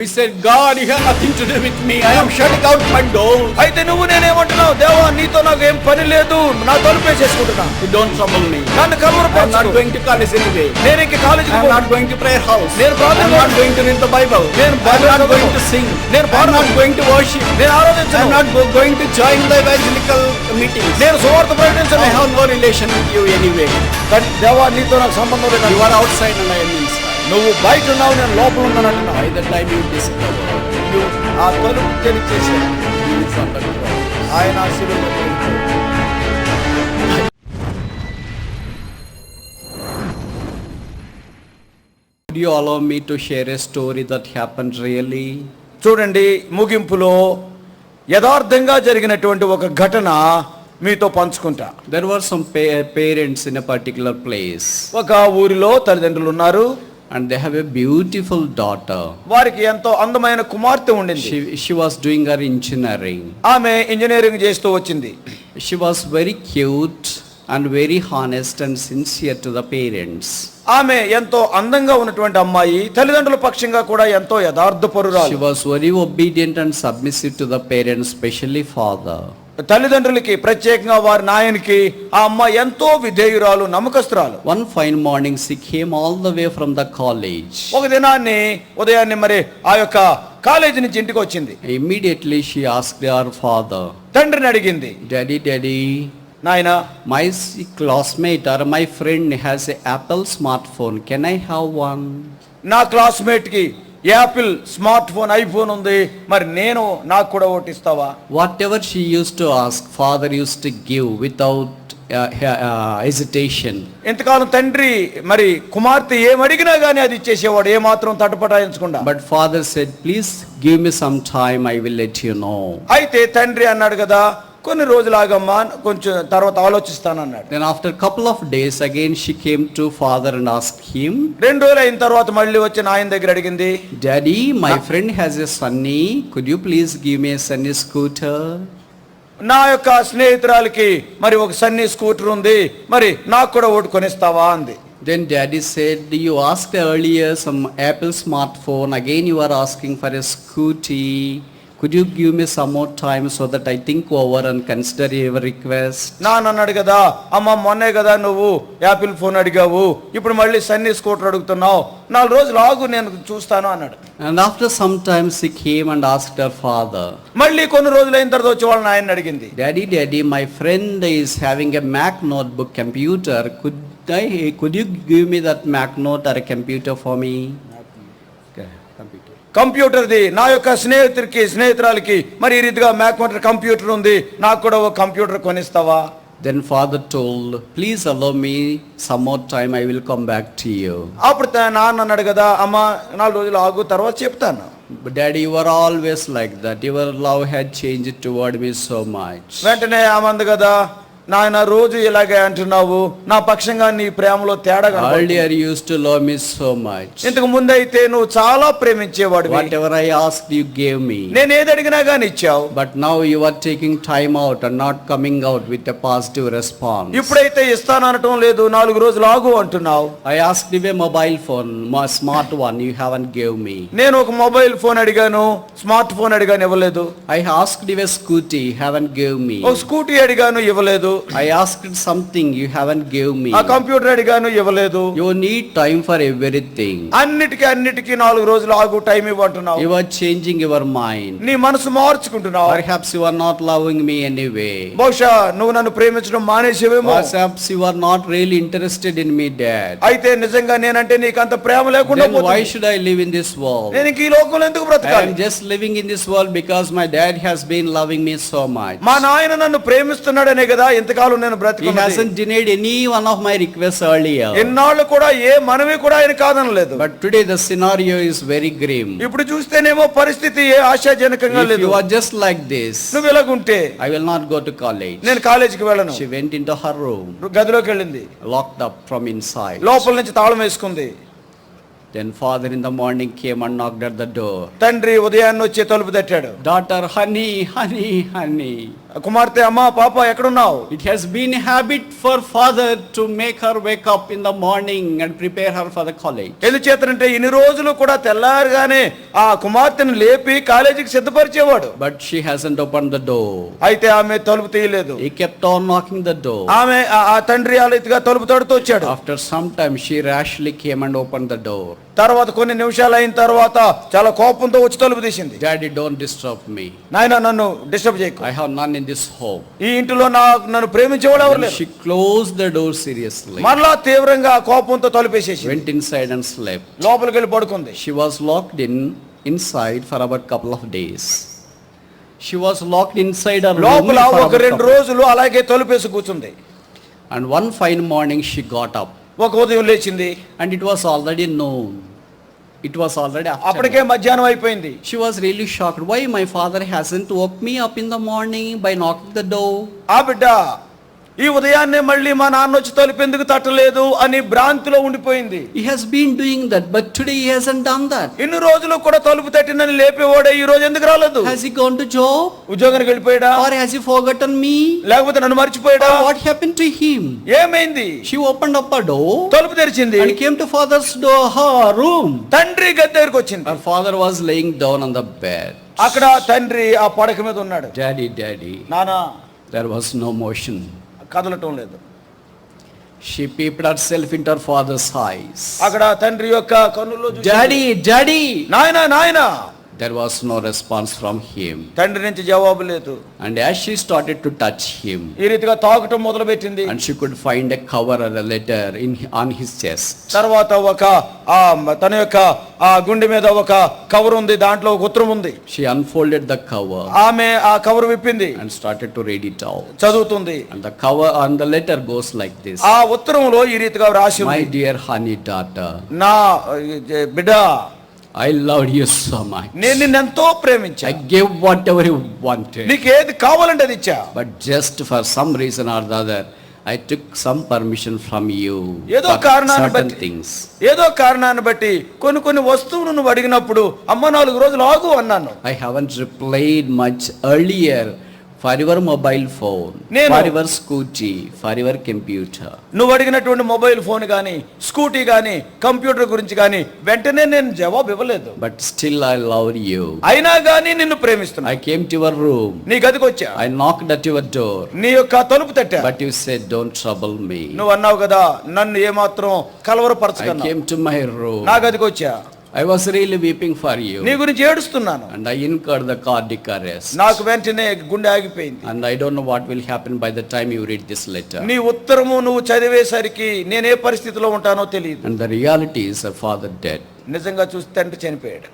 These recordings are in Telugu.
He said, God, you have nothing to do with me. I am shutting out my door. అయితే నువ్వు నేనేమంటున్నావు దేవా నీతో నాకు ఏం పని లేదు నా తలుపే చేసుకుంటున్నా You don't trouble me. నన్ను I am not going to college anyway. నేను ఇంక I కాలేజీకి పోను. not going to prayer house. నేను I ప్రార్థన am not going to read the Bible. నేను I Bible not going to sing. నేను I పాడను. not going to worship. నేను I ఆరాధించను not go- going to join the evangelical meetings. నేను సువార్త ప్రకటించను I have no relation with you anyway. కానీ దేవా నీతో నాకు సంబంధం లేదు You are outside and I am inside. నువ్వు బయట ఉన్నావు నేను లోపల ఉన్నానంటున్నావు ఆ తలుపు తెలియచేసి ఆయన allow me to share a story that happen really చూడండి ముగింపులో యథార్థంగా జరిగినటువంటి ఒక ఘటన మీతో పంచుకుంటా. There were some parents in a place ఒక ఊరిలో తల్లిదండ్రులు ఉన్నారు. And they have a beautiful daughter. వారికి ఎంతో అందమైన కుమార్తె ఉండింది She, she was doing her engineering. ఆమె ఇంజనీరింగ్ చేస్తూ వచ్చింది She was very cute and very honest and sincere to the parents. ఆమె ఎంతో అందంగా ఉన్నటువంటి అమ్మాయి తల్లిదండ్రుల పక్షంగా కూడా ఎంతో She యథార్థపరురాలు was very obedient and submissive to the parents, especially father. తల్లిదండ్రులకి ప్రత్యేకంగా వారి నాయనికి ఆ అమ్మాయి ఎంతో విధేయురాలు నమ్మకస్తురాలు. One fine morning she came all the way from the college ఒక దినాన్ని ఉదయాన్ని మరి ఆ యొక్క కాలేజ్ నుంచి ఇంటికి వచ్చింది. Immediately she ask your father తండ్రిని అడిగింది డాడీ డాడీ నాయన my classmate or my friend has a Apple smart phone can I have one నా classmate Apple smart phone iPhone ఉంది. మరి నేను నాకు కూడా ఓటిస్తావా whatever she use to ask father use to give without hesitation ఎంతకాలం తండ్రి మరి కుమార్తె ఏం అడిగినా కానీ అది ఇచ్చేసేవాడు ఏ మాత్రం but father said please give me some time I will let you అయితే తండ్రి అన్నాడు కదా కొన్ని రోజులాగమ్మా కొంచెం తర్వాత ఆలోచిస్తాను అన్నాడు then after couple of days again she came to father and ask him రెండు రోజులు అయిన తర్వాత మళ్ళీ వచ్చి నాయన దగ్గర అడిగింది daddy my friend has a sunny could you please give me sunny scooter నా యొక్క స్నేహితురాలికి మరి ఒక సన్నీ స్కూటర్ ఉంది మరి నాకు కూడా ఓటు కొనిస్తావా అంది. Then daddy said you ask earlier some Apple smart phone again you are asking for a scooty Could you give me some more time so that I think over and consider your request? నాన్న అన్నాడు కదా అమ్మ మొన్నే కదా నువ్వు యాపిల్ ఫోన్ అడిగావు ఇప్పుడు మళ్ళీ సన్నీ స్కూటర్ అడుగుతున్నావు నాలుగు రోజులు ఆగు నేను చూస్తాను అన్నాడు And after some time, she came and asked her father, మళ్ళీ కొన్ని రోజులు అయిన తర్వాత వచ్చి వాళ్ళ నాయన అడిగింది Daddy, Daddy, my friend is having a Mac notebook computer. Could I, could you give me that Mac note or a computer for me? కంప్యూటర్ది నా యొక్క స్నేహితుడికి స్నేహితురాలకి మరి ఈ రీతిగా మ్యాక్మోటర్ కంప్యూటర్ ఉంది నాకు కూడా ఒక కంప్యూటర్ కొనిస్తావా Then father told, please allow me some more time, I will come back to you. అప్పుడు నాన్న అన్నాడు కదా అమ్మ నాలుగు రోజులు ఆగు తర్వాత చెప్తాను you were always like that. Your love had changed toward me so much. వెంటనే ఆమె అంది కదా నాయన రోజు ఇలాగే అంటున్నావు. నా పక్షంగా నీ ప్రేమలో తేడా are use to love me so much ఇంతకు ముందు అయితే నువ్వు చాలా ప్రేమించేవాడు whatever I ask you gave me నేను ఏది అడిగినా గాని ఇచ్చావు. But now your taking time out and not coming out with a positive response ఇప్పుడైతే ఇస్తాను అనటం లేదు నాలుగు రోజులు ఆగు అంటున్నావు. I ask you mobile phone మా smart one you haven't gave me నేను ఒక మొబైల్ ఫోన్ అడిగాను స్మార్ట్ ఫోన్ అడిగాను ఇవ్వలేదు. I ask you scooty haven't gave me ఒక స్కూటీ అడిగాను ఇవ్వలేదు. I asked something, you haven't gave me. ఆ కంప్యూటర్ అడిగాను ఇవ్వలేదు You need time for everything. అన్నిటికీ అన్నిటికీ నాలుగు రోజులు ఆగు టైం ఇవ్వంటున్నావు You are changing your mind. నీ మనసు మార్చుకుంటున్నావు Perhaps you are not loving me anyway. బహుశా నువ్వు నన్ను ప్రేమించడం మానేసేవేమో Perhaps you are not really interested in me, Dad. అయితే నిజంగా నేనంటే నీకు అంత ప్రేమ లేకుండా Then why పోతుంది. should I live in this world? నేను ఇంక ఈ లోకంలో ఎందుకు I బ్రతకాలి am just living in this world because my dad has been loving me so much. మా నాయన నన్ను ప్రేమిస్తున్నాడనే కదా ఇంతకాలం నేను బ్రతికున్నది hasn't denied any one of my requests earlier. ఎన్నాళ్ళు కూడా ఏ మనవి కూడా ఆయన కాదనలేదు But today the scenario is very grim. ఇప్పుడు చూస్తేనేమో పరిస్థితి ఏ ఆశాజనకంగా లేదు you are just like this, నువ్వు ఇలాగుంటే I will not go to college. నేను కాలేజీకి వెళ్ళను She went into her room, గదిలోకి వెళ్ళింది locked up from inside. లోపల నుంచి తాళం వేసుకుంది Then father in the morning came and knocked at the door. తండ్రి ఉదయాన్నే వచ్చి తలుపు తట్టాడు Daughter, honey, honey, honey. కుమార్తె అమ్మ పాప ఎక్కడున్నావు? It has been habit for father to make her wake in the morning and prepare her for the college ఎందు చేతనంటే ఇన్ని రోజులు కూడా తెల్లారుగానే ఆ కుమార్తెను లేపి కాలేజీకి సిద్ధపరిచేవాడు. But she hasn't open the door అయితే ఆమె తలుపు తీయలేదు. He kept on knocking the door ఆమె ఆ తండ్రి ఆలయతిగా తలుపు తడుతూ వచ్చాడు. After some time she rashly came and open the door తర్వాత కొన్ని నిమిషాలు అయిన తర్వాత చాలా కోపంతో వచ్చి తలుపు తీసింది. డాడీ డోంట్ డిస్టర్బ్ మీ నాయన నన్ను డిస్టర్బ్ చేయకు. I have none in this home ఈ ఇంటిలో నా నన్ను ప్రేమించేవాడు ఎవరు లేరు she close the door seriously మరలా తీవ్రంగా కోపంతో తలుపేసేసి వెంట్ ఇన్సైడ్ అండ్ స్లెప్ లోపలికి వెళ్ళి పడుకుంది. She was locked in inside for about couple of days she was locked inside our లోపల ఒక రెండు రోజులు అలాగే తలుపేసి కూర్చుంది. And one fine morning she got up ఒక ఉదయం లేచింది. And it was already known It was already అప్పటికే. మధ్యాహ్నం అయిపోయింది She was really shocked. Why my father hasn't woke me up in the morning by knocking the door? ఆ బిడ్డ ఈ ఉదయాన్నే మళ్ళీ మా నాన్న వచ్చి తలుపు ఎందుకు తట్టలేదు అని భ్రాంతిలో ఉండిపోయింది. He has been doing that but today he has not ఇన్ని రోజులు కూడా తలుపు తట్టినని లేపేవాడే ఈ రోజు ఎందుకు రాలేదు? హస్ హి గోన్ టు జో ఆర్ హస్ హి మీ లేకపోతే నన్ను మర్చిపోయాడా? వాట్ హ్యాపెన్ టు హిమ్ ఏమైంది? షి ఓపెన్డ్ అప్ డో తలుపు తెరిచింది. Came to father's door room తండ్రి గది దగ్గరికి వచ్చింది. Her father was laying down on the bed అక్కడ తండ్రి ఆ పడక మీద ఉన్నాడు. డాడీ డాడీ నానా దేర్ వాస్ నో మోషన్ కదలటం లేదు She peeped herself into her father's eyes. అక్కడ తండ్రి యొక్క కన్నుల్లో. Daddy, daddy. నాయనా నాయనా there was no response from him తండ్రి నుంచి జవాబు లేదు. And as she started to touch him ఈ రీతిగా తాకటం మొదలు పెట్టింది and she could find a cover or a letter in on his chest తర్వాత ఒక ఆ తన యొక్క ఆ గుండె మీద ఒక కవర్ ఉంది దాంట్లో ఒక ఉత్తరం ఉంది. షీ అన్ఫోల్డెడ్ ద కవర్ ఆమె ఆ cover విప్పింది. And started to read it out చదువుతుంది. And the cover on the letter goes like this ఆ ఉత్తరంలో ఈ రీతిగా రాసి మై డియర్ హనీ డాటర్ నా బిడ్డ I love you so much నేను నిన్ను ఎంతో ప్రేమించా. I give whatever you wanted నీకు ఏది కావాలంటే అది ఇచ్చా. But just for some reason or the other I took some permission from you ఏదో కారణాన్ని బట్టి థింగ్స్ ఏదో కారణాన్ని బట్టి కొన్ని కొన్ని వస్తువులను నువ్వు అడిగినప్పుడు అమ్మ నాలుగు రోజులు ఆగు అన్నాను. I haven't replied much earlier for your mobile phone నేను for your scooty for your computer నువ్వు అడిగినటువంటి మొబైల్ ఫోన్ కానీ స్కూటీ కానీ కంప్యూటర్ గురించి కానీ వెంటనే నేను జవాబు ఇవ్వలేదు. But still I love you అయినా కానీ నిన్ను ప్రేమిస్తున్నా. ఐ కేమ్ యువర్ రూమ్ నీ గదికి వచ్చా? ఐ నాక్ డట్ యువర్ డోర్ నీ యొక్క తలుపు తట్టా? But you say don't trouble me నువ్వు అన్నావు కదా నన్ను ఏమాత్రం కలవరపరచకన్నా. I came to my room నా గదికి వచ్చా? I was really weeping for you నీ గురించి ఏడుస్తున్నాను. And I incur the cardiac నాకు వెంటనే గుండె ఆగిపోయింది. And I don't know what will happen by the time you read this letter నీ ఉత్తరము నువ్వు చదివేసరికి నేను ఏ పరిస్థితిలో ఉంటానో తెలియదు. And the reality is a father dead నిజంగా చూస్తే అంటే చనిపోయాడు.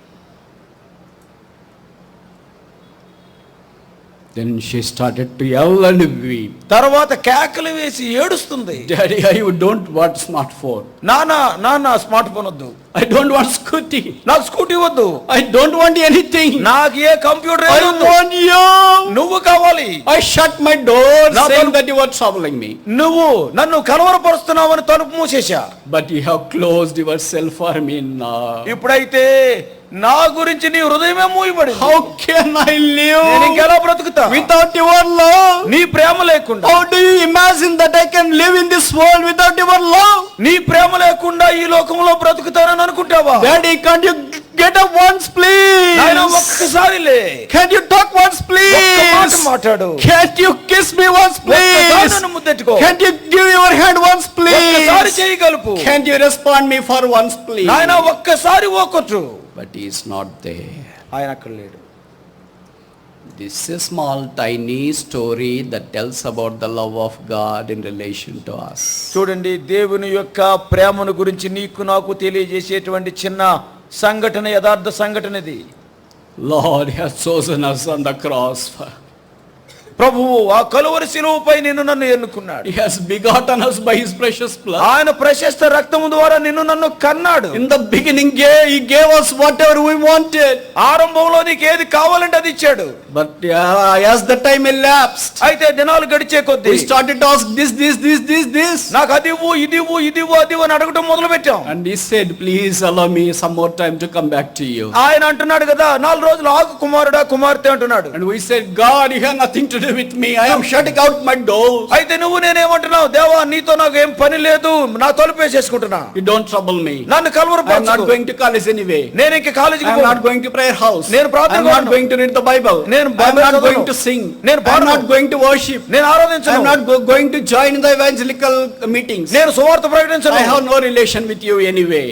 Then she started to yell and weep తర్వాత కేకలు వేసి ఏడుస్తుంది. Daddy I don't want smart phone నానా నానా స్మార్ట్ ఫోన్ వద్దు. ఐ డోంట్ వాంట్ స్కూటీ నా స్కూటీ వద్దు. ఐ డోంట్ వాంట్ ఎనీథింగ్ నాకు ఏ కంప్యూటర్ ఐ వాంట్ యు నువ్వు కావాలి. I shut my door saying that you are troubling me నువ్వు నన్ను కనవరపరుస్తున్నావు అని తలుపు మూసేశా. But you have closed self for me now ఇప్పుడైతే నా గురించి నీ హృదయమే మూయబడి హౌ కెన్ ఐ లివ్ నేను ఎలా బ్రతుకుతా? వితౌట్ యువర్ లవ్ నీ ప్రేమ లేకుండా. How do you imagine that I can live in this world without your love నీ ప్రేమ లేకుండా ఈ లోకంలో బ్రతుకుతారని అనుకుంటావా? Daddy can't you get up once please నాయన ఒక్కసారి లే. Can you talk once please ఒక్క మాట మాట్లాడు. Can you kiss me once please నన్ను ముద్దెట్టుకో. Can you give your hand once please ఒక్కసారి చేయగలుపు. Can you respond me for once please నాయన ఒక్కసారి ఓకొట్టు బట్ ఈస్ నాట్ దే ఆయన అక్కడ లేడు. This is small tiny story the tells about the love of God in relation to us చూడండి దేవుని యొక్క ప్రేమను గురించి నీకు నాకు తెలియజేసేటువంటి చిన్న సంఘటన యథార్థ సంఘటన ఇది. Lord has chosen us on the cross for ప్రభువు ఆ కలువరి శిలువుపై నిన్ను నన్ను ఎన్నుకున్నాడు. He has begotten by his precious ఆయన ప్రశస్త రక్తము ద్వారా నిన్ను నన్ను కన్నాడు. In the beginning gay he gave us whatever we wanted ఆరంభంలో నీకు ఏది కావాలంటే అది ఇచ్చాడు. But as the time elapsed అయితే దినాలు గడిచే కొద్ది we ask this this this this this నాకు అది ఇవ్వు ఇది ఇవ్వు ఇది అది అని అడగడం మొదలు పెట్టాం and please allow me some more time to come back to ఆయన అంటున్నాడు కదా నాలుగు రోజులు ఆకు కుమారుడా కుమార్తె అంటున్నాడు. And we do with me? I am shutting out my doors. అయితే నువ్వు నేనేమంటున్నావు దేవా నీతో నాకు ఏం పని లేదు నా తలుపు వేసేసుకుంటున్నా You don't trouble me. నన్ను I am not కలవరపరచు going to college anyway. నేను ఇంక కాలేజీకి I am not going to prayer house. నేను ప్రార్థన I am not going to read the Bible. నేను I am బైబిల్ not చదవను. going to sing. నేను I am పాడను. not going to worship. నేను I am ఆరాధించను not go- going to join in the evangelical meetings. నేను సువార్త ప్రకటించను I have no relation with you anyway.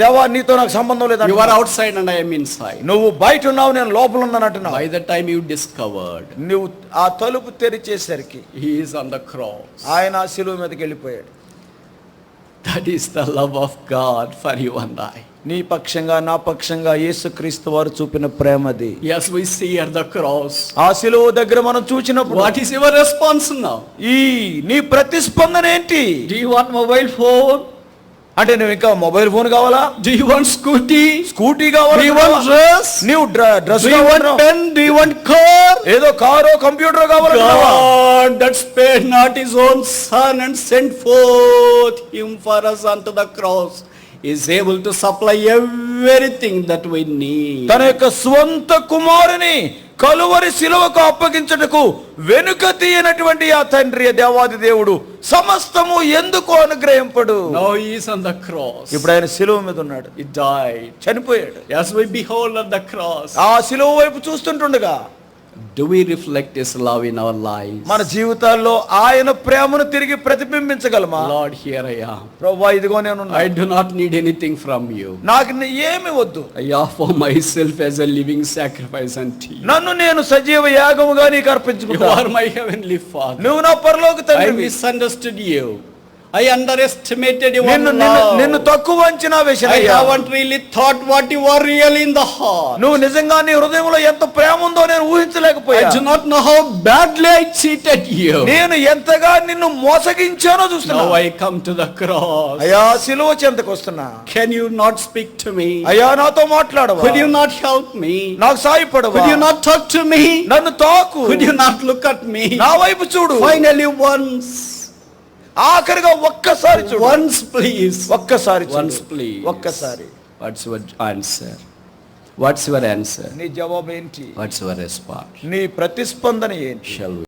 దేవా నీతో నాకు సంబంధం లేదు you are outside and I mean inside నువ్వు బయట ఉన్నావు నేను లోపల ఉన్నాను అంటున్నావు. By the time you discovered నువ్వు ఆ తలుపు తెరిచేసరికి he is on the cross ఆయన శిలువ మీదకి వెళ్ళిపోయాడు. That is the love of God for you and I నీ పక్షంగా నా పక్షంగా యేసు క్రీస్తు వారు చూపిన ప్రేమ అది as we see the cross ఆ శిలువ దగ్గర మనం చూసినప్పుడు what is your response now ఈ నీ ప్రతిస్పందన ఏంటి? డి వన్ మొబైల్ ఫోన్ అంటే నువ్వు ఇంకా మొబైల్ ఫోన్ కావాలా you want scooty? Scooty Do కావాలా you want dress? నీవు dress want pen? Do you want car? ఏదో కారో కంప్యూటర్ కావాలా not his own son and sent forth him for us unto the cross is able to supply everything that we need. తన యొక్క స్వంత కుమారుని కలువరి శిలువకు అప్పగించుటకు వెనుక తీయనటువంటి ఆ తండ్రి దేవాది దేవుడు సమస్తము ఎందుకు అనుగ్రహింపడు he is on the cross. ఇప్పుడు ఆయన శిలువ మీద ఉన్నాడు He died. చనిపోయాడు As we behold at the cross, ఆ శిలువ వైపు చూస్తుంటుండగా do we reflect his love in our lives? మన జీవితాల్లో ఆయన ప్రేమను తిరిగి ప్రతిబింబించగలమా Lord, here I am. ప్రభా ఇదిగో నేను I do not need anything from you. నాకు ఏమి వద్దు I offer myself as a living sacrifice unto you. నన్ను నేను సజీవ యాగముగా నీకు You అర్పించుకుంటా are my heavenly Father. నువ్వు నా పరలోక I తండ్రి misunderstood you. I I underestimated నిన్ను తక్కువ అంచనా వేసిన I have really thought what real in the heart నువ్వు నిజంగా నీ హృదయంలో ఎంత ప్రేమ ఉందో నేను ఊహించలేకపోయా. I do not know how నేను ఎంతగా నిన్ను మోసగించానో చూస్తున్నా. Now come to the cross అయ్యా శిలువ వస్తున్నా. Can you not speak to me అయ్యా నాతో మాట్లాడవా? Could you not help me నాకు సాయపడవా could you not talk to me నన్ను తాకు. Could you not look at me నా వైపు చూడు. ఫైనల్లీ వన్స్ ఆఖరిగా ఒక్కసారి వన్స్ ప్లీజ్ ఒక్కసారి వన్స్ ప్లీజ్ ఒక్కసారి. What's your answer what's your answer నీ జవాబు ఏంటి వాట్స్ యువర్ రెస్పాన్స్ నీ ప్రతిస్పందన ఏంటి? షల్